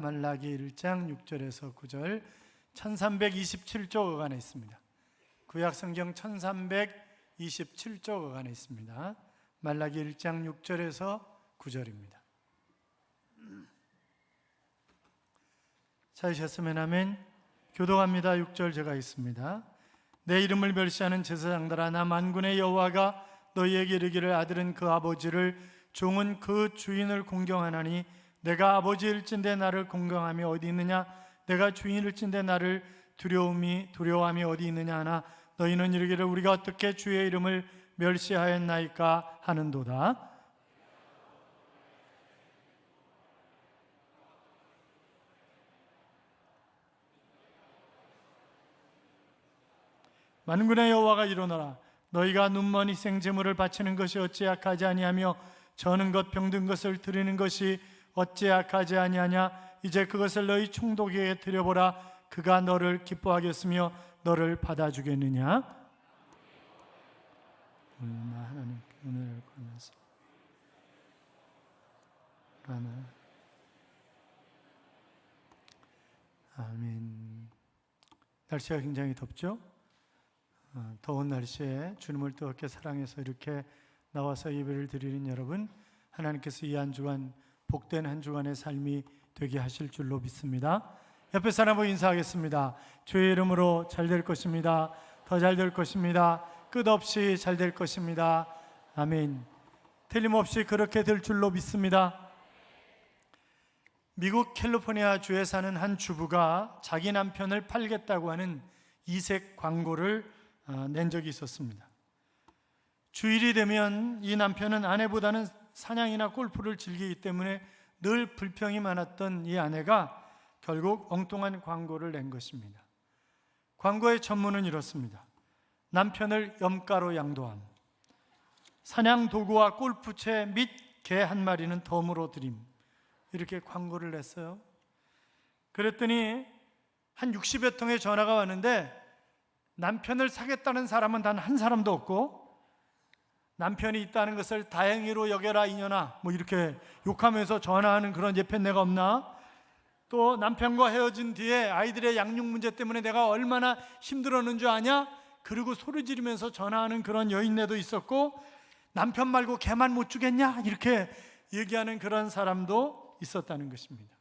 말라기 1장 6절에서 9절 1327쪽 안에 있습니다. 구약 성경 1327쪽 안에 있습니다. 말라기 1장 6절에서 9절입니다. 찾으셨으면 하면 교도합니다. 6절 제가 있습니다. 내 이름을 멸시하는 제사장들아 나 만군의 여호와가 너희에게 이르기를 아들은 그 아버지를 종은 그 주인을 공경하나니 내가 아버지일진데 나를 공경함이 어디 있느냐? 내가 주인일진데 나를 두려움이 두려워함이 어디 있느냐 하나? 너희는 이르기를 우리가 어떻게 주의 이름을 멸시하였나이까 하는도다. 만군의 여호와가 일어나라. 너희가 눈먼 희생 제물을 바치는 것이 어찌 약하지 아니하며 저는 것 병든 것을 드리는 것이 어찌 약하지 아니하냐? 이제 그것을 너희 총독에게 드려보라. 그가 너를 기뻐하겠으며 너를 받아주겠느냐? 오늘 하나님 오늘 라나 아멘. 날씨가 굉장히 덥죠? 어, 더운 날씨에 주님을 뜨겁게 사랑해서 이렇게 나와서 예배를 드리는 여러분 하나님께서 이 한 주간 복된 한 주간의 삶이 되게 하실 줄로 믿습니다. 옆에 사람을 인사하겠습니다. 주의 이름으로 잘 될 것입니다. 더 잘 될 것입니다. 끝없이 잘 될 것입니다. 아멘. 틀림없이 그렇게 될 줄로 믿습니다. 미국 캘리포니아 주에 사는 한 주부가 자기 남편을 팔겠다고 하는 이색 광고를 어, 낸 적이 있었습니다. 주일이 되면 이 남편은 아내보다는 사냥이나 골프를 즐기기 때문에 늘 불평이 많았던 이 아내가 결국 엉뚱한 광고를 낸 것입니다. 광고의 전문은 이렇습니다. 남편을 염가로 양도함. 사냥 도구와 골프채 및 개 한 마리는 덤으로 드림. 이렇게 광고를 냈어요. 그랬더니 한 60여 통의 전화가 왔는데 남편을 사겠다는 사람은 단 한 사람도 없고 남편이 있다는 것을 다행히로 여겨라 이년아. 뭐 이렇게 욕하면서 전화하는 그런 예편내가 없나? 또 남편과 헤어진 뒤에 아이들의 양육 문제 때문에 내가 얼마나 힘들었는 줄 아냐? 그리고 소리 지르면서 전화하는 그런 여인네도 있었고 남편 말고 걔만 못 주겠냐? 이렇게 얘기하는 그런 사람도 있었다는 것입니다.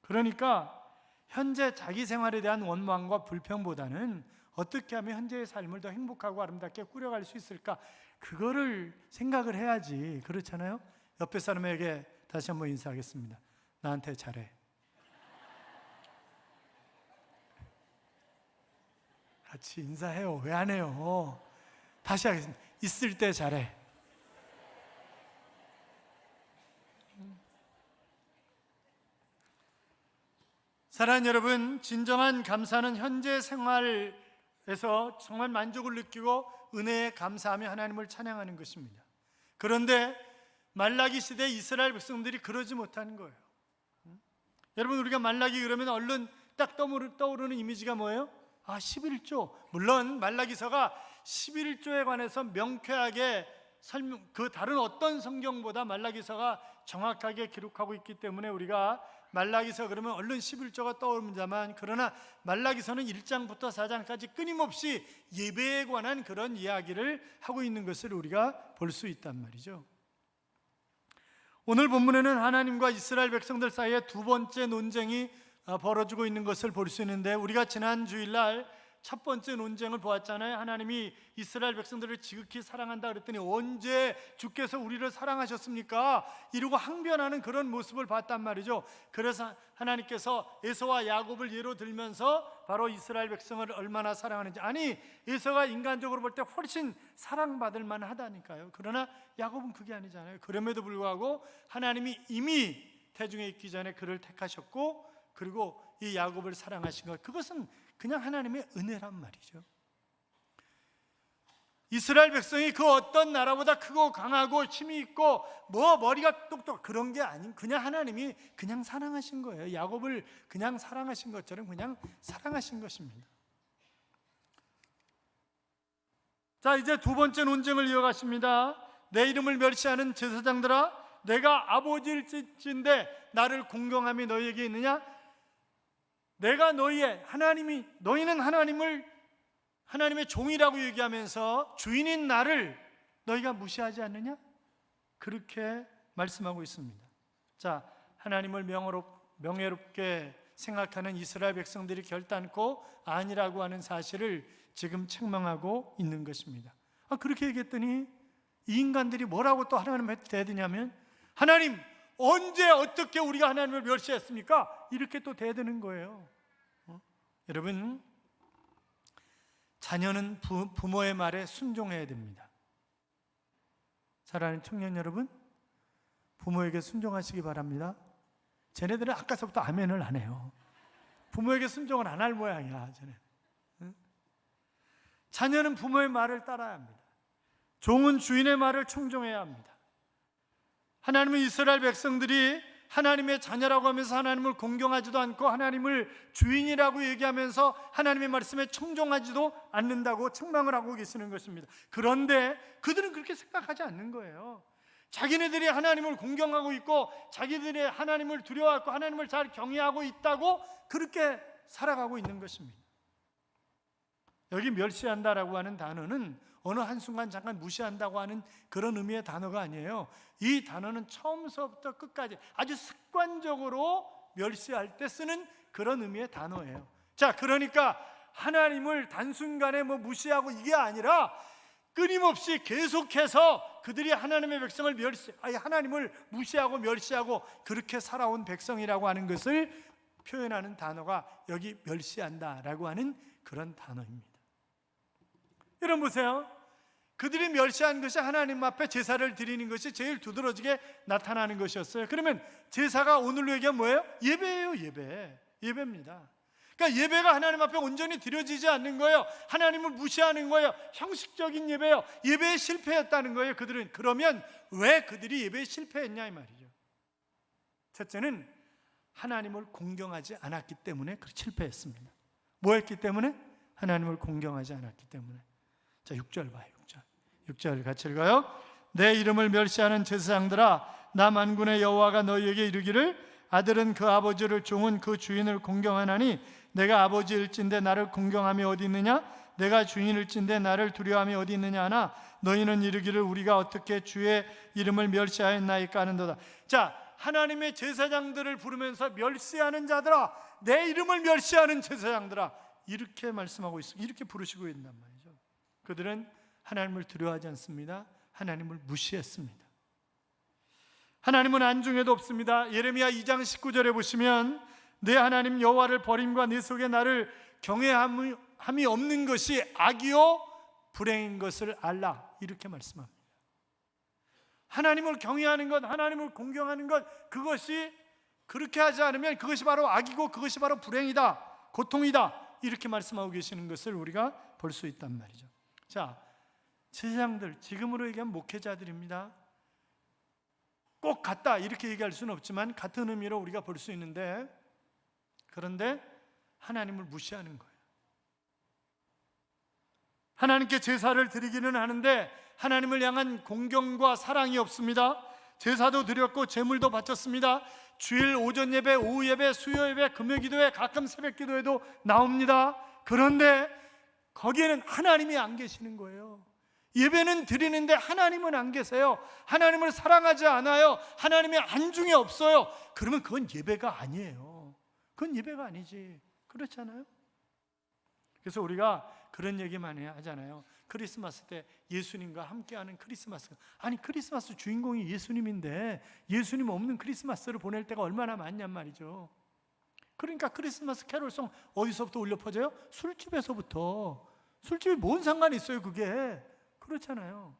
그러니까 현재 자기 생활에 대한 원망과 불평보다는 어떻게 하면 현재의 삶을 더 행복하고 아름답게 꾸려갈 수 있을까? 그거를 생각을 해야지. 그렇잖아요? 옆에 사람에게 다시 한번 인사하겠습니다. 나한테 잘해. 같이 인사해요. 왜 안 해요? 다시 하겠습니다. 있을 때 잘해. 사랑하는 여러분, 진정한 감사는 현재 생활에서 정말 만족을 느끼고 은혜에 감사하며 하나님을 찬양하는 것입니다. 그런데 말라기 시대 이스라엘 백성들이 그러지 못하는 거예요. 음? 여러분 우리가 말라기 그러면 얼른 딱 떠오르, 떠오르는 이미지가 뭐예요? 아 11조. 물론 말라기서가 11조에 관해서 명쾌하게 설명 그 다른 어떤 성경보다 말라기서가 정확하게 기록하고 있기 때문에 우리가 말라기서 그러면 얼른 11조가 떠오릅니다만 그러나 말라기서는 1장부터 4장까지 끊임없이 예배에 관한 그런 이야기를 하고 있는 것을 우리가 볼 수 있단 말이죠. 오늘 본문에는 하나님과 이스라엘 백성들 사이에 두 번째 논쟁이 어, 벌어지고 있는 것을 볼 수 있는데 우리가 지난 주일날 첫 번째 논쟁을 보았잖아요. 하나님이 이스라엘 백성들을 지극히 사랑한다 그랬더니 언제 주께서 우리를 사랑하셨습니까? 이러고 항변하는 그런 모습을 봤단 말이죠. 그래서 하나님께서 에서와 야곱을 예로 들면서 바로 이스라엘 백성을 얼마나 사랑하는지 아니 에서가 인간적으로 볼 때 훨씬 사랑받을 만하다니까요. 그러나 야곱은 그게 아니잖아요. 그럼에도 불구하고 하나님이 이미 태중에 있기 전에 그를 택하셨고 그리고 이 야곱을 사랑하신 것 그것은 그냥 하나님의 은혜란 말이죠. 이스라엘 백성이 그 어떤 나라보다 크고 강하고 힘이 있고 뭐 머리가 똑똑 그런 게 아닌 그냥 하나님이 그냥 사랑하신 거예요. 야곱을 그냥 사랑하신 것처럼 그냥 사랑하신 것입니다. 자, 이제 두 번째 논쟁을 이어가십니다. 내 이름을 멸시하는 제사장들아 내가 아버지일진데 나를 공경함이 너희에게 있느냐? 내가 너희의 하나님이 너희는 하나님을 하나님의 종이라고 얘기하면서 주인인 나를 너희가 무시하지 않느냐? 그렇게 말씀하고 있습니다. 자, 하나님을 명예롭, 명예롭게 생각하는 이스라엘 백성들이 결단코 아니라고 하는 사실을 지금 책망하고 있는 것입니다. 아, 그렇게 얘기했더니 이 인간들이 뭐라고 또 하나님한테 대드냐면 하나님 언제 어떻게 우리가 하나님을 멸시했습니까? 이렇게 또 대드는 거예요. 어? 여러분 자녀는 부, 부모의 말에 순종해야 됩니다. 사랑하는 청년 여러분, 부모에게 순종하시기 바랍니다. 쟤네들은 아까서부터 아멘을 안 해요. 부모에게 순종을 안 할 모양이야, 쟤네. 응? 자녀는 부모의 말을 따라야 합니다. 종은 주인의 말을 충종해야 합니다. 하나님은 이스라엘 백성들이 하나님의 자녀라고 하면서 하나님을 공경하지도 않고 하나님을 주인이라고 얘기하면서 하나님의 말씀에 청종하지도 않는다고 책망을 하고 계시는 것입니다. 그런데 그들은 그렇게 생각하지 않는 거예요. 자기네들이 하나님을 공경하고 있고 자기들이 하나님을 두려워하고 하나님을 잘 경외하고 있다고 그렇게 살아가고 있는 것입니다. 여기 멸시한다라고 하는 단어는 어느 한순간 잠깐 무시한다고 하는 그런 의미의 단어가 아니에요. 이 단어는 처음서부터 끝까지 아주 습관적으로 멸시할 때 쓰는 그런 의미의 단어예요. 자, 그러니까 하나님을 단순간에 뭐 무시하고 이게 아니라 끊임없이 계속해서 그들이 하나님의 백성을 멸시, 아니 하나님을 무시하고 멸시하고 그렇게 살아온 백성이라고 하는 것을 표현하는 단어가 여기 멸시한다라고 하는 그런 단어입니다. 여러분 보세요. 그들이 멸시한 것이 하나님 앞에 제사를 드리는 것이 제일 두드러지게 나타나는 것이었어요. 그러면 제사가 오늘로 얘기하면 뭐예요? 예배예요, 예배. 예배입니다. 그러니까 예배가 하나님 앞에 온전히 드려지지 않는 거예요. 하나님을 무시하는 거예요. 형식적인 예배요. 예배에 실패했다는 거예요. 그들은 그러면 왜 그들이 예배에 실패했냐 이 말이죠. 첫째는 하나님을 공경하지 않았기 때문에 그 실패했습니다. 뭐 했기 때문에? 하나님을 공경하지 않았기 때문에. 자, 6절 봐요. 6절. 6절 같이 읽어요. 내 이름을 멸시하는 제사장들아 나 만군의 여호와가 너희에게 이르기를 아들은 그 아버지를 종은 그 주인을 공경하나니 내가 아버지일진데 나를 공경함이 어디 있느냐? 내가 주인일진데 나를 두려움이 어디 있느냐 하나? 너희는 이르기를 우리가 어떻게 주의 이름을 멸시하였나이까 하는도다. 자 하나님의 제사장들을 부르면서 멸시하는 자들아 내 이름을 멸시하는 제사장들아. 이렇게 말씀하고 있습니다. 이렇게 부르시고 있단 말이죠. 그들은 하나님을 두려워하지 않습니다 하나님을 무시했습니다 하나님은 안중에도 없습니다. 예레미야 2장 19절에 보시면 내 하나님 여호와를 버림과 내 속에 나를 경외함이 없는 것이 악이요 불행인 것을 알라 이렇게 말씀합니다. 하나님을 경외하는 것, 하나님을 공경하는 것 그것이 그렇게 하지 않으면 그것이 바로 악이고 그것이 바로 불행이다, 고통이다 이렇게 말씀하고 계시는 것을 우리가 볼 수 있단 말이죠. 자, 제사장들 지금으로 얘기하면 목회자들입니다. 꼭 같다 이렇게 얘기할 수는 없지만 같은 의미로 우리가 볼 수 있는데 그런데 하나님을 무시하는 거예요. 하나님께 제사를 드리기는 하는데 하나님을 향한 공경과 사랑이 없습니다. 제사도 드렸고 제물도 바쳤습니다. 주일 오전 예배, 오후 예배, 수요 예배, 금요 기도회, 가끔 새벽 기도회도 나옵니다. 그런데 거기에는 하나님이 안 계시는 거예요. 예배는 드리는데 하나님은 안 계세요. 하나님을 사랑하지 않아요. 하나님의 안중에 없어요. 그러면 그건 예배가 아니에요. 그건 예배가 아니지. 그렇잖아요. 그래서 우리가 그런 얘기 많이 하잖아요. 크리스마스 때 예수님과 함께하는 크리스마스. 아니 크리스마스 주인공이 예수님인데 예수님 없는 크리스마스를 보낼 때가 얼마나 많냔 말이죠. 그러니까 크리스마스 캐롤송 어디서부터 울려 퍼져요? 술집에서부터. 술집이 뭔 상관이 있어요, 그게? 그렇잖아요.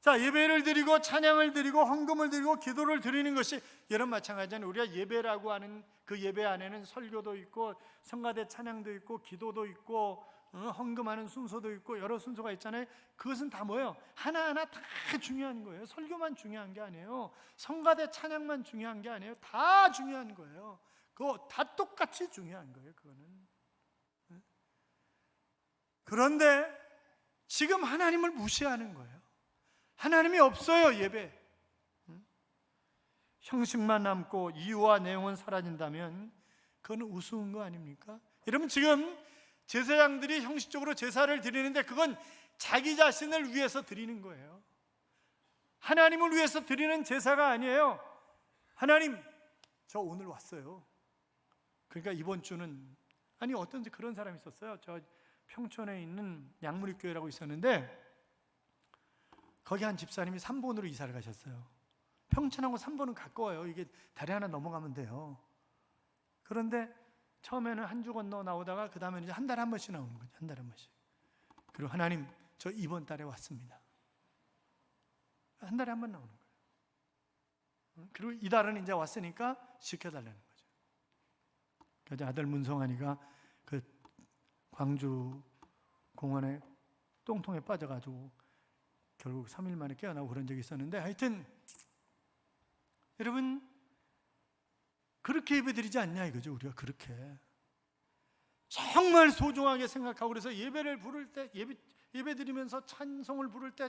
자, 예배를 드리고 찬양을 드리고 헌금을 드리고 기도를 드리는 것이 여러분 마찬가지잖아요. 우리가 예배라고 하는 그 예배 안에는 설교도 있고 성가대 찬양도 있고 기도도 있고 어, 헌금하는 순서도 있고 여러 순서가 있잖아요. 그것은 다 뭐예요? 하나하나 다 중요한 거예요. 설교만 중요한 게 아니에요. 성가대 찬양만 중요한 게 아니에요. 다 중요한 거예요. 그거 다 똑같이 중요한 거예요. 그거는. 그런데 지금 하나님을 무시하는 거예요. 하나님이 없어요, 예배. 응? 형식만 남고 이유와 내용은 사라진다면 그건 우스운 거 아닙니까? 여러분 지금 제사장들이 형식적으로 제사를 드리는데 그건 자기 자신을 위해서 드리는 거예요. 하나님을 위해서 드리는 제사가 아니에요. 하나님, 저 오늘 왔어요. 그러니까 이번 주는 아니 어떤 그런 사람이 있었어요. 저 평촌에 있는 양무리 교회라고 있었는데 거기 한 집사님이 3번으로 이사를 가셨어요. 평촌하고 3번은 가까워요. 이게 다리 하나 넘어가면 돼요. 그런데 처음에는 한 주 건너 나오다가 그 다음에는 이제 한 달에 한 번씩 나오는 거죠. 한 달에 한 번씩. 그리고 하나님 저 이번 달에 왔습니다. 한 달에 한 번 나오는 거예요. 그리고 이달은 이제 왔으니까 시켜달라는 거죠. 그래서 아들 문성환이가 그 광주 공원에 똥통에 빠져가지고 결국 3일 만에 깨어나고 그런 적이 있었는데 하여튼 여러분 그렇게 예배드리지 않냐 이거죠 우리가 그렇게 정말 소중하게 생각하고 그래서 예배를 부를 때 예배 예배 드리면서 찬송을 부를 때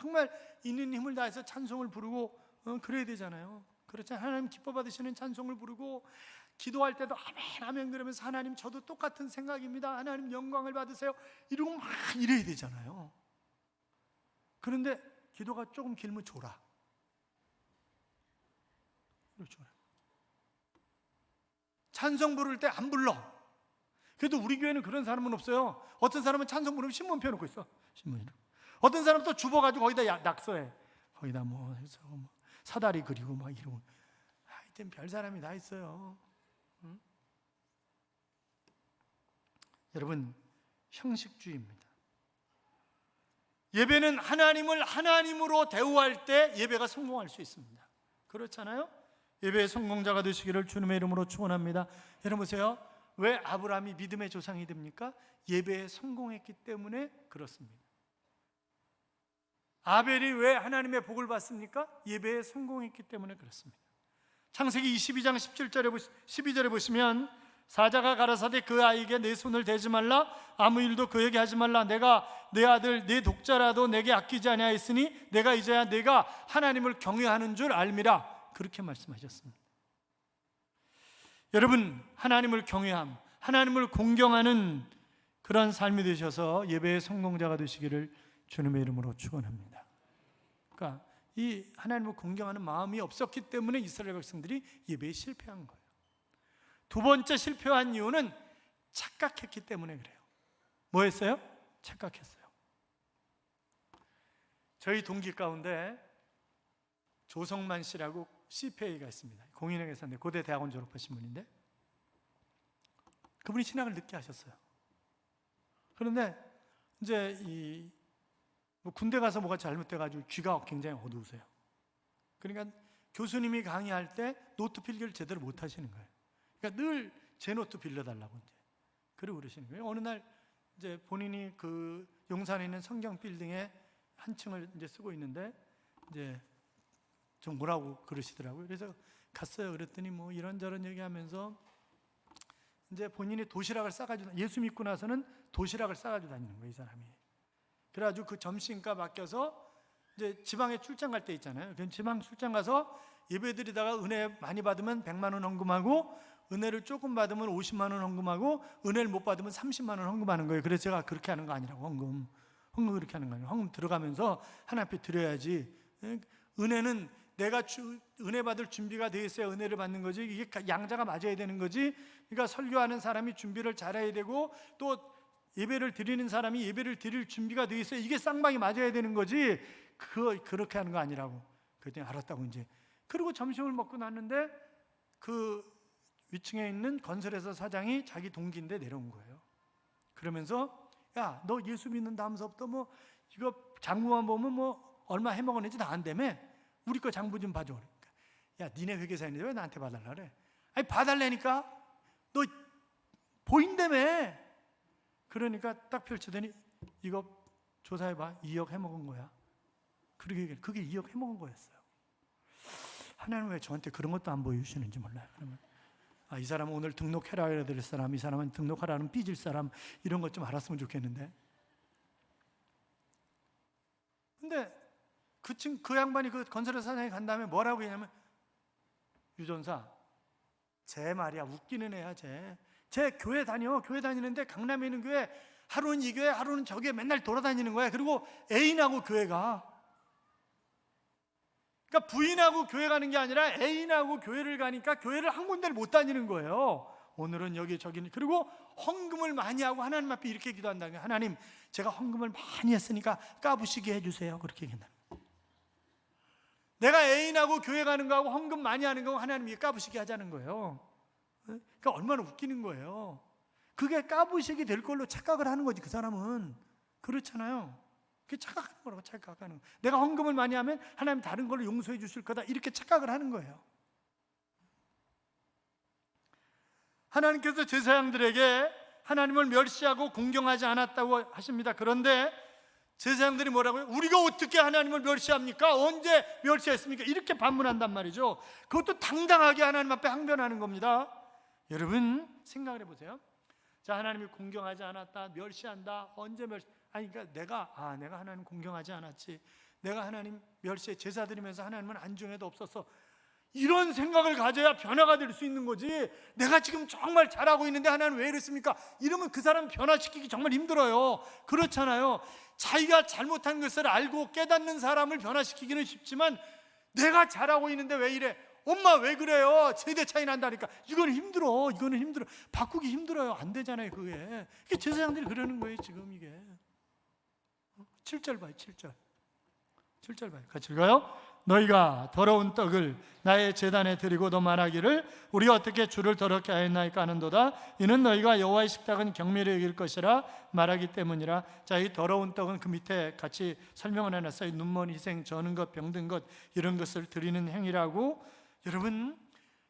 정말 있는 힘을 다해서 찬송을 부르고 어, 그래야 되잖아요. 그렇잖아요. 하나님 기뻐 받으시는 찬송을 부르고 기도할 때도 아멘 아멘 그러면서 하나님 저도 똑같은 생각입니다. 하나님 영광을 받으세요. 이러고 막 이래야 되잖아요. 그런데 기도가 조금 길면. 이렇게 줘라. 찬송 부를 때 안 불러. 그래도 우리 교회는 그런 사람은 없어요. 어떤 사람은 찬송 부르면 신문 펴놓고 있어. 신문이로. 어떤 사람은 또 주워가지고 거기다 야- 낙서해. 거기다 뭐 해서 뭐 사다리 그리고 막 이러고. 하여튼 별 사람이 다 있어요. 여러분 형식주의입니다. 예배는 하나님을 하나님으로 대우할 때 예배가 성공할 수 있습니다. 그렇잖아요? 예배의 성공자가 되시기를 주님의 이름으로 축원합니다. 여러분 보세요. 왜 아브라함이 믿음의 조상이 됩니까? 예배에 성공했기 때문에 그렇습니다. 아벨이 왜 하나님의 복을 받습니까? 예배에 성공했기 때문에 그렇습니다. 창세기 22장 17절에 12절에 보시면 사자가 가라사대 그 아이에게 내 손을 대지 말라 아무 일도 그에게 하지 말라 내가 내 아들 내 독자라도 내게 아끼지 아니하였으니 내가 이제야 내가 하나님을 경외하는 줄 알미라 그렇게 말씀하셨습니다. 여러분 하나님을 경외함, 하나님을 공경하는 그런 삶이 되셔서 예배의 성공자가 되시기를 주님의 이름으로 축원합니다. 그러니까 이 하나님을 공경하는 마음이 없었기 때문에 이스라엘 백성들이 예배에 실패한 거예요. 두 번째 실패한 이유는 착각했기 때문에 그래요. 뭐 했어요? 착각했어요. 저희 동기 가운데 조성만 씨라고 CPA가 있습니다. 공인회계 사인데 고대 대학원 졸업하신 분인데 그분이 신학을 늦게 하셨어요. 그런데 이제 이 뭐 군대 가서 뭐가 잘못돼가지고 귀가 굉장히 어두우세요. 그러니까 교수님이 강의할 때 노트 필기를 제대로 못 하시는 거예요. 그러니까 늘 제 노트 빌려달라고 이제 그러고 그러시는 거예요. 어느 날 이제 본인이 그 용산에 있는 성경 빌딩에 한 층을 이제 쓰고 있는데 이제 좀 뭐라고 그러시더라고요. 그래서 갔어요. 그랬더니 뭐 이런저런 얘기하면서 이제 본인이 도시락을 싸가지고 예수 믿고 나서는 도시락을 싸가지고 다니는 거예요, 이 사람이. 그래가지고 그 점심값 아껴서 이제 지방에 출장 갈 때 있잖아요. 그 지방 출장 가서 예배드리다가 은혜 많이 받으면 100만 원 헌금하고 은혜를 조금 받으면 50만 원 헌금하고 은혜를 못 받으면 30만 원 헌금하는 거예요. 그래서 제가 그렇게 하는 거 아니라고 헌금. 헌금 그렇게 하는 거 아니에요. 헌금 들어가면서 하나님 앞에 드려야지. 예? 은혜는 내가 주, 은혜 받을 준비가 돼 있어야 은혜를 받는 거지. 이게 양자가 맞아야 되는 거지. 그러니까 설교하는 사람이 준비를 잘해야 되고 또 예배를 드리는 사람이 예배를 드릴 준비가 돼 있어야 이게 쌍방이 맞아야 되는 거지. 그거 그렇게 하는 거 아니라고. 그랬더니 알았다고 이제. 그리고 점심을 먹고 났는데 그 위층에 있는 건설회사 사장이 자기 동기인데 내려온 거예요. 그러면서 야, 너 예수 믿는다면서부터 뭐 이거 장부만 보면 뭐 얼마 해먹었는지 다 안다며. 우리 거 장부 좀 봐줘. 그러니까. 야, 니네 회계사인데 왜 나한테 봐달라 그래? 아니 봐달라니까. 너 보인다며. 그러니까 딱 펼치더니 이거 조사해봐. 2억 해먹은 거야. 그러게. 그게 2억 해먹은 거였어요. 하나님 왜 저한테 그런 것도 안 보여주시는지 몰라요. 그러면 아, 이 사람은 오늘 등록해라 해야 될 사람, 이 사람은 등록하라는 삐질 사람 이런 것 좀 알았으면 좋겠는데. 근데 그, 친, 그 양반이 그 건설회 사장이 간 다음에 뭐라고 했냐면 유전사 쟤 말이야 웃기는 애야 쟤. 쟤 교회 다녀 교회 다니는데 강남에 있는 교회 하루는 이 교회 하루는 저 교회 맨날 돌아다니는 거야. 그리고 애인하고 교회 가. 그러니까 부인하고 교회 가는 게 아니라 애인하고 교회를 가니까 교회를 한 군데를 못 다니는 거예요. 오늘은 여기 저기는 그리고 헌금을 많이 하고 하나님 앞에 이렇게 기도한다는 거예요. 하나님 제가 헌금을 많이 했으니까 까부시게 해주세요. 그렇게 얘기한다. 내가 애인하고 교회 가는 거하고 헌금 많이 하는 거하고 하나님이 까부시게 하자는 거예요. 그러니까 얼마나 웃기는 거예요. 그게 까부시게 될 걸로 착각을 하는 거지 그 사람은 그렇잖아요. 그게 착각하는 거라고 착각하는 거. 내가 헌금을 많이 하면 하나님 다른 걸로 용서해 주실 거다 이렇게 착각을 하는 거예요. 하나님께서 제사장들에게 하나님을 멸시하고 공경하지 않았다고 하십니다. 그런데 제사장들이 뭐라고요? 우리가 어떻게 하나님을 멸시합니까? 언제 멸시했습니까? 이렇게 반문한단 말이죠. 그것도 당당하게 하나님 앞에 항변하는 겁니다. 여러분 생각을 해보세요. 자 하나님이 공경하지 않았다, 멸시한다. 언제 멸시? 그러니까 내가 아 내가 하나님 공경하지 않았지. 내가 하나님 멸시에 제사 드리면서 하나님은 안중에도 없었어. 이런 생각을 가져야 변화가 될 수 있는 거지. 내가 지금 정말 잘하고 있는데 하나님 왜 이랬습니까? 이러면 그 사람 변화시키기 정말 힘들어요. 그렇잖아요. 자기가 잘못한 것을 알고 깨닫는 사람을 변화시키기는 쉽지만 내가 잘하고 있는데 왜 이래? 엄마 왜 그래요? 세대 차이 난다니까. 이거는 힘들어. 이거는 힘들어. 바꾸기 힘들어요. 안 되잖아요, 그게. 이게 제사장들이 그러는 거예요, 지금 이게. 7절 봐요, 7절. 7절 봐요. 같이 읽어요. 너희가 더러운 떡을 나의 제단에 드리고 도 말하기를 우리가 어떻게 주를 더럽게 하였나이까 하는도다 이는 너희가 여호와의 식탁은 경미를 여길 것이라 말하기 때문이라 자 이 더러운 떡은 그 밑에 같이 설명을 해놨어요 눈먼 희생 저는 것 병든 것 이런 것을 드리는 행위라고 여러분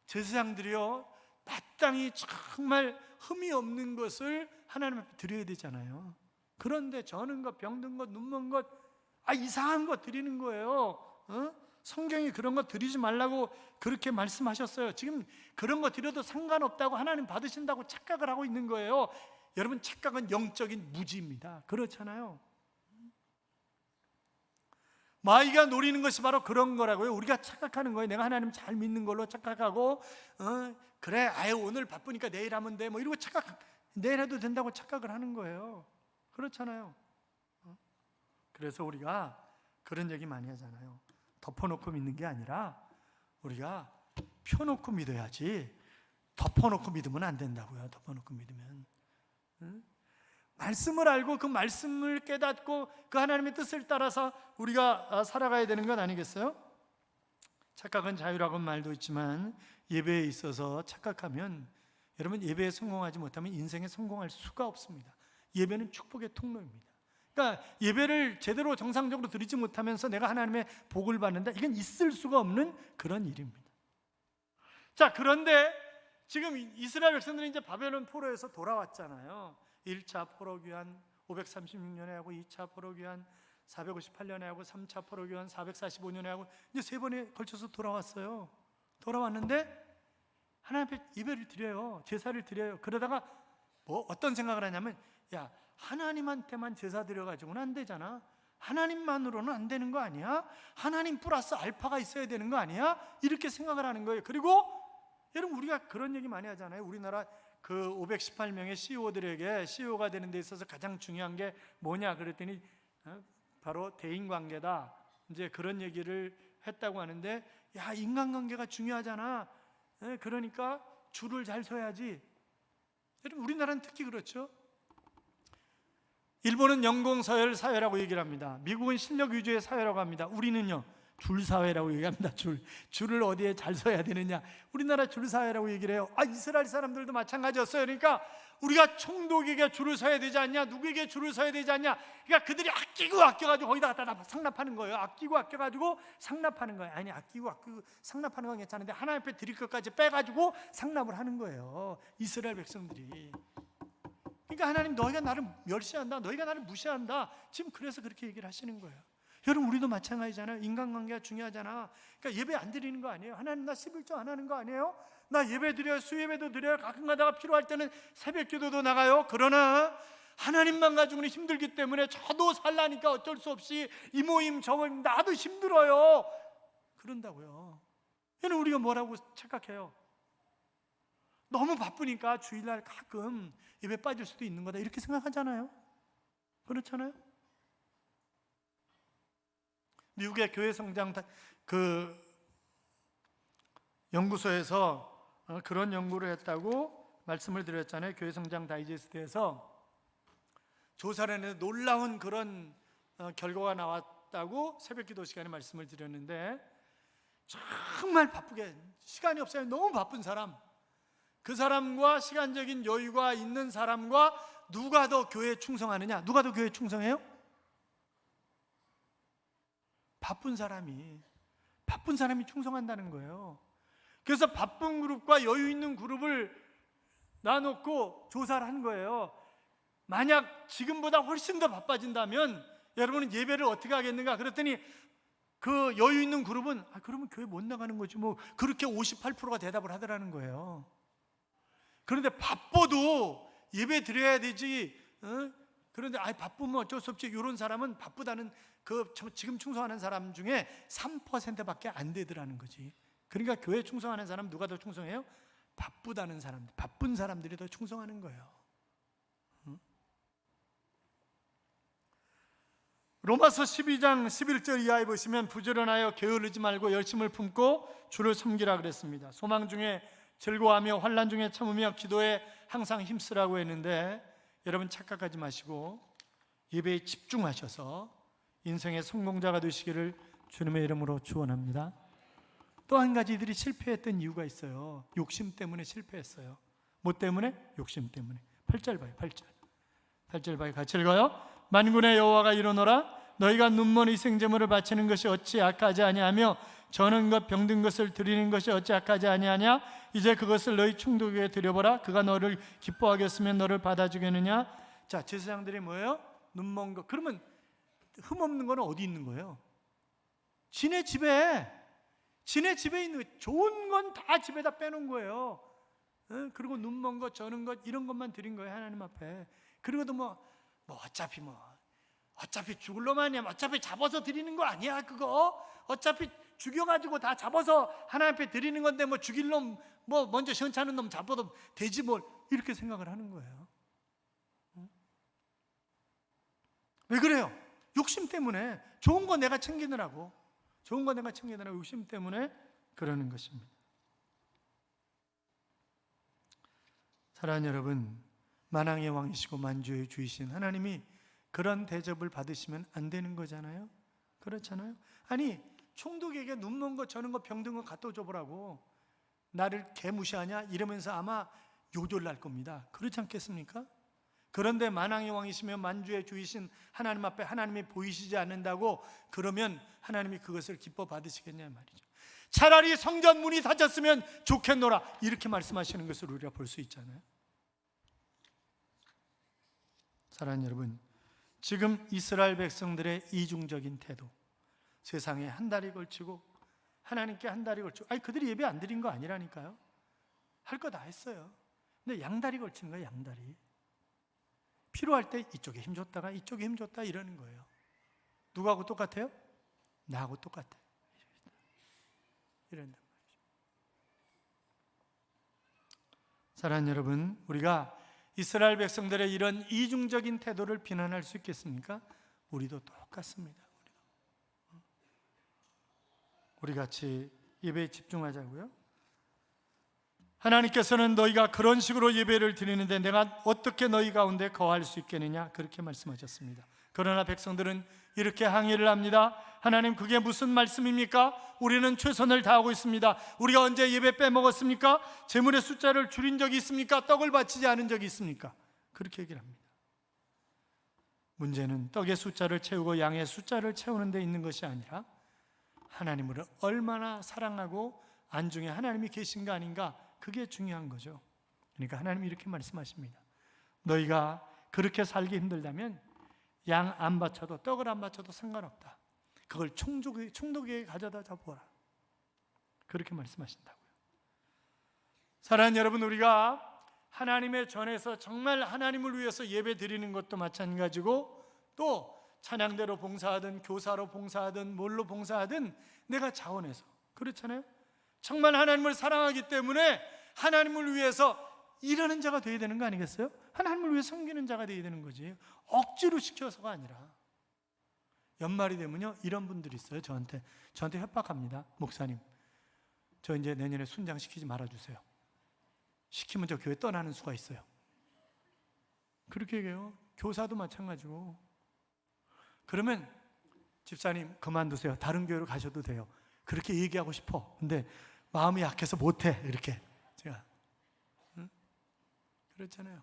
제사장들이요 마땅히 정말 흠이 없는 것을 하나님 앞에 드려야 되잖아요 그런데 저는 것 병든 것 눈먼 것 아 이상한 거 드리는 거예요. 어? 성경이 그런 거 드리지 말라고 그렇게 말씀하셨어요. 지금 그런 거 드려도 상관없다고 하나님 받으신다고 착각을 하고 있는 거예요. 여러분 착각은 영적인 무지입니다. 그렇잖아요. 마이가 노리는 것이 바로 그런 거라고요. 우리가 착각하는 거예요. 내가 하나님 잘 믿는 걸로 착각하고, 어, 그래, 아예 오늘 바쁘니까 내일 하면 돼. 뭐 이러고 착각, 내일 해도 된다고 착각을 하는 거예요. 그렇잖아요. 어? 그래서 우리가 그런 얘기 많이 하잖아요. 덮어놓고 믿는 게 아니라 우리가 펴놓고 믿어야지 덮어놓고 믿으면 안 된다고요. 덮어놓고 믿으면. 응? 말씀을 알고 그 말씀을 깨닫고 그 하나님의 뜻을 따라서 우리가 아, 살아가야 되는 건 아니겠어요? 착각은 자유라고 말도 있지만 예배에 있어서 착각하면 여러분 예배에 성공하지 못하면 인생에 성공할 수가 없습니다. 예배는 축복의 통로입니다. 그러니까 예배를 제대로 정상적으로 드리지 못하면서 내가 하나님의 복을 받는다. 이건 있을 수가 없는 그런 일입니다. 자, 그런데 지금 이스라엘 백성들이 이제 바벨론 포로에서 돌아왔잖아요. 1차 포로 귀환 536년에 하고 2차 포로 귀환 458년에 하고 3차 포로 귀환 445년에 하고 이제 세 번에 걸쳐서 돌아왔어요. 돌아왔는데 하나님 앞에 예배를 드려요. 제사를 드려요. 그러다가 뭐 어떤 생각을 하냐면 야, 하나님한테만 제사 드려 가지고는 안 되잖아. 하나님만으로는 안 되는 거 아니야? 하나님 플러스 알파가 있어야 되는 거 아니야? 이렇게 생각을 하는 거예요. 그리고 여러분 우리가 그런 얘기 많이 하잖아요. 우리나라 그 518명의 CEO들에게 CEO가 되는 데 있어서 가장 중요한 게 뭐냐 그랬더니 어? 바로 대인 관계다. 이제 그런 얘기를 했다고 하는데 야 인간 관계가 중요하잖아. 예, 그러니까 줄을 잘 서야지. 여러분 우리나라는 특히 그렇죠. 일본은 연공서열 사회라고 얘기를 합니다. 미국은 실력 위주의 사회라고 합니다. 우리는요 줄 사회라고 얘기합니다. 줄 줄을 어디에 잘 서야 되느냐. 우리나라 줄 사회라고 얘기를 해요. 아 이스라엘 사람들도 마찬가지였어요. 그러니까 우리가 총독에게 줄을 서야 되지 않냐, 누구에게 줄을 서야 되지 않냐. 그러니까 그들이 아끼고 아껴가지고 거기다 갖다 상납하는 거예요. 아끼고 아껴가지고 상납하는 거예요. 아니 아끼고 아끼고 상납하는 건 괜찮은데 하나님 앞에 드릴 것까지 빼가지고 상납을 하는 거예요. 이스라엘 백성들이. 그러니까 하나님 너희가 나를 멸시한다, 너희가 나를 무시한다. 지금 그래서 그렇게 얘기를 하시는 거예요. 여러분 우리도 마찬가지잖아요. 인간관계가 중요하잖아. 그러니까 예배 안 드리는 거 아니에요. 하나님 나 11조 안 하는 거 아니에요? 나 예배 드려요. 수예배도 드려요. 가끔 가다가 필요할 때는 새벽 기도도 나가요. 그러나 하나님만 가지고는 힘들기 때문에 저도 살라니까 어쩔 수 없이 이 모임 저 모임 나도 힘들어요. 그런다고요. 얘는 우리가 뭐라고 착각해요? 너무 바쁘니까 주일날 가끔 예배 빠질 수도 있는 거다 이렇게 생각하잖아요. 그렇잖아요. 미국의 교회 성장 다- 그 연구소에서 어, 그런 연구를 했다고 말씀을 드렸잖아요. 교회 성장 다이제스트에서 조사를 했는데 놀라운 그런 어, 결과가 나왔다고 새벽 기도 시간에 말씀을 드렸는데 정말 바쁘게 시간이 없어요. 너무 바쁜 사람. 그 사람과 시간적인 여유가 있는 사람과 누가 더 교회에 충성하느냐? 누가 더 교회에 충성해요? 바쁜 사람이 바쁜 사람이 충성한다는 거예요. 그래서 바쁜 그룹과 여유 있는 그룹을 나눠놓고 조사를 한 거예요. 만약 지금보다 훨씬 더 바빠진다면 여러분은 예배를 어떻게 하겠는가? 그랬더니 그 여유 있는 그룹은 아, 그러면 교회 못 나가는 거지 뭐 그렇게 58%가 대답을 하더라는 거예요. 그런데 바빠도 예배 드려야 되지. 어? 그런데 아 바쁘면 어쩔 수 없지. 이런 사람은 바쁘다는 그 저- 지금 충성하는 사람 중에 3%밖에 안 되더라는 거지. 그러니까 교회 충성하는 사람 누가 더 충성해요? 바쁘다는 사람, 바쁜 사람들이 더 충성하는 거예요. 응? 로마서 12장 11절 이하에 보시면 부지런하여 게으르지 말고 열심을 품고 주를 섬기라 그랬습니다. 소망 중에 즐거워하며 환난 중에 참으며 기도에 항상 힘쓰라고 했는데 여러분 착각하지 마시고 예배에 집중하셔서 인생의 성공자가 되시기를 주님의 이름으로 축원합니다. 또 한 가지 이들이 실패했던 이유가 있어요. 욕심 때문에 실패했어요. 뭐 때문에? 욕심 때문에. 8절 봐요. 8절. 8절 봐요. 같이 읽어요. 만군의 여호와가 이르노라 너희가 눈먼 희생제물을 바치는 것이 어찌 악하지 아니하며 저는 것 병든 것을 드리는 것이 어찌 악하지 아니하냐 이제 그것을 너희 충독에 드려보라 그가 너를 기뻐하겠으면 너를 받아주겠느냐 자 제사장들이 뭐예요? 눈먼 것 그러면 흠없는 거는 어디 있는 거예요? 지네 집에 지네 집에 있는 거, 좋은 건 다 집에다 빼놓은 거예요. 어? 그리고 눈먼 것, 저는 것 이런 것만 드린 거예요 하나님 앞에. 그리고도 뭐, 뭐 어차피 뭐 어차피 죽을 놈 아니야. 어차피 잡아서 드리는 거 아니야 그거. 어차피 죽여가지고 다 잡아서 하나님 앞에 드리는 건데 뭐 죽일 놈, 뭐 먼저 시원찮은 놈 잡아도 되지 뭘 이렇게 생각을 하는 거예요. 어? 왜 그래요? 욕심 때문에 좋은 거 내가 챙기느라고 좋은 거 내가 챙기느라고 욕심 때문에 그러는 것입니다. 사랑하는 여러분, 만왕의 왕이시고 만주의 주이신 하나님이 그런 대접을 받으시면 안 되는 거잖아요. 그렇잖아요. 아니 총독에게 눈먼 거 저는 거 병든 거 갖다 줘 보라고 나를 개무시하냐 이러면서 아마 요절 날 겁니다. 그렇지 않겠습니까? 그런데 만왕의 왕이시며 만주의 주이신 하나님 앞에 하나님이 보이시지 않는다고 그러면 하나님이 그것을 기뻐 받으시겠냐 말이죠. 차라리 성전 문이 닫혔으면 좋겠노라 이렇게 말씀하시는 것을 우리가 볼 수 있잖아요. 사랑하는 여러분, 지금 이스라엘 백성들의 이중적인 태도, 세상에 한 달이 걸치고 하나님께 한 달이 걸치고, 아니 그들이 예배 안 드린 거 아니라니까요. 할 거 다 했어요. 근데 양다리 걸치는 거예요, 양다리. 필요할 때 이쪽에 힘 줬다가 이쪽에 힘 줬다 이러는 거예요. 누구하고 똑같아요? 나하고 똑같아. 이런단 말이죠. 사랑하는 여러분, 우리가 이스라엘 백성들의 이런 이중적인 태도를 비난할 수 있겠습니까? 우리도 똑같습니다. 우리도. 우리 같이 예배에 집중하자고요. 하나님께서는 너희가 그런 식으로 예배를 드리는데 내가 어떻게 너희 가운데 거할 수 있겠느냐 그렇게 말씀하셨습니다. 그러나 백성들은 이렇게 항의를 합니다. 하나님 그게 무슨 말씀입니까? 우리는 최선을 다하고 있습니다. 우리가 언제 예배 빼먹었습니까? 재물의 숫자를 줄인 적이 있습니까? 떡을 바치지 않은 적이 있습니까? 그렇게 얘기를 합니다. 문제는 떡의 숫자를 채우고 양의 숫자를 채우는 데 있는 것이 아니라 하나님을 얼마나 사랑하고 안중에 하나님이 계신가 아닌가 그게 중요한 거죠. 그러니까 하나님이 이렇게 말씀하십니다. 너희가 그렇게 살기 힘들다면 양 안 바쳐도 떡을 안 바쳐도 상관없다. 그걸 총독에, 총독에게 가져다 잡아라. 그렇게 말씀하신다고요. 사랑하는 여러분, 우리가 하나님의 전에서 정말 하나님을 위해서 예배 드리는 것도 마찬가지고 또 찬양대로 봉사하든 교사로 봉사하든 뭘로 봉사하든 내가 자원해서 그렇잖아요. 정말 하나님을 사랑하기 때문에 하나님을 위해서 일하는 자가 되어야 되는 거 아니겠어요? 하나님을 위해 섬기는 자가 되어야 되는 거지. 억지로 시켜서가 아니라. 연말이 되면요 이런 분들이 있어요. 저한테 저한테 협박합니다. 목사님, 저 이제 내년에 순장 시키지 말아주세요. 시키면 저 교회 떠나는 수가 있어요. 그렇게 얘기해요. 교사도 마찬가지고. 그러면 집사님 그만두세요. 다른 교회로 가셔도 돼요. 그렇게 얘기하고 싶어. 근데 마음이 약해서 못해. 이렇게? 그렇잖아요.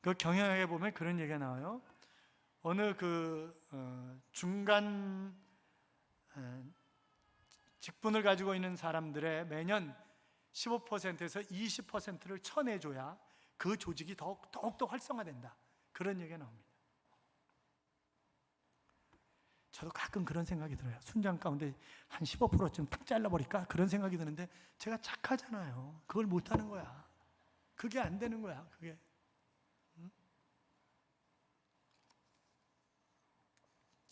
그 경영학에 보면 그런 얘기가 나와요. 어느 그 어, 중간 어, 직분을 가지고 있는 사람들의 매년 15%에서 20%를 쳐내줘야 그 조직이 더욱 더욱 더 활성화된다. 그런 얘기가 나옵니다. 저도 가끔 그런 생각이 들어요. 순장 가운데 한 15%쯤 탁 잘라버릴까? 그런 생각이 드는데 제가 착하잖아요. 그걸 못하는 거야. 그게 안 되는 거야. 그게. 응?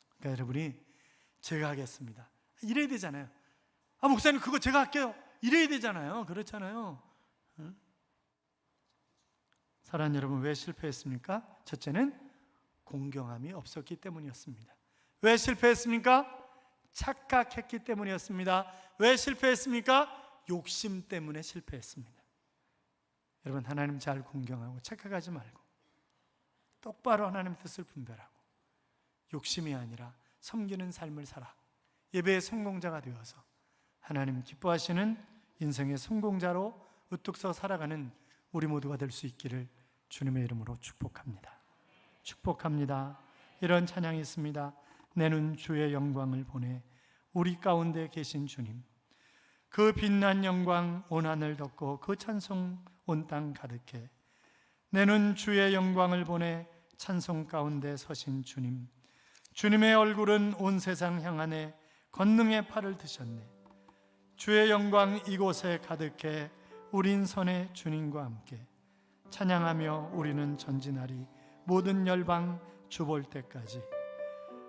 그러니까 여러분이 제가 하겠습니다. 이래야 되잖아요. 아 목사님 그거 제가 할게요. 이래야 되잖아요. 그렇잖아요. 응? 사랑하는 여러분 왜 실패했습니까? 첫째는 공경함이 없었기 때문이었습니다. 왜 실패했습니까? 착각했기 때문이었습니다. 왜 실패했습니까? 욕심 때문에 실패했습니다. 여러분 하나님 잘 공경하고 착각하지 말고 똑바로 하나님 뜻을 분별하고 욕심이 아니라 섬기는 삶을 살아 예배의 성공자가 되어서 하나님 기뻐하시는 인생의 성공자로 우뚝 서 살아가는 우리 모두가 될 수 있기를 주님의 이름으로 축복합니다. 축복합니다. 이런 찬양이 있습니다. 내는 주의 영광을 보내 우리 가운데 계신 주님 그 빛난 영광 온 하늘 덮고 그 찬송 온 땅 가득해 내는 주의 영광을 보내 찬송 가운데 서신 주님 주님의 얼굴은 온 세상 향하네 권능의 팔을 드셨네. 주의 영광 이곳에 가득해 우린 선의 주님과 함께 찬양하며 우리는 전진하리 모든 열방 주볼 때까지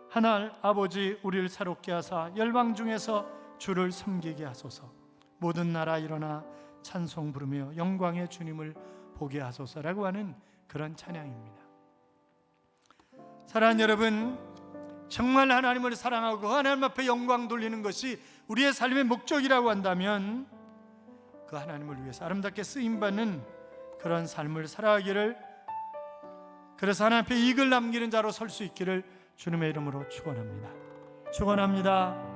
하늘 아버지 우리를 새롭게 하사 열방 중에서 주를 섬기게 하소서 모든 나라 일어나 찬송 부르며 영광의 주님을 보게 하소서라고 하는 그런 찬양입니다. 사랑하는 여러분 정말 하나님을 사랑하고 하나님 앞에 영광 돌리는 것이 우리의 삶의 목적이라고 한다면 그 하나님을 위해서 아름답게 쓰임 받는 그런 삶을 살아가기를 그래서 하나님 앞에 이익을 남기는 자로 설 수 있기를 주님의 이름으로 축원합니다. 축원합니다.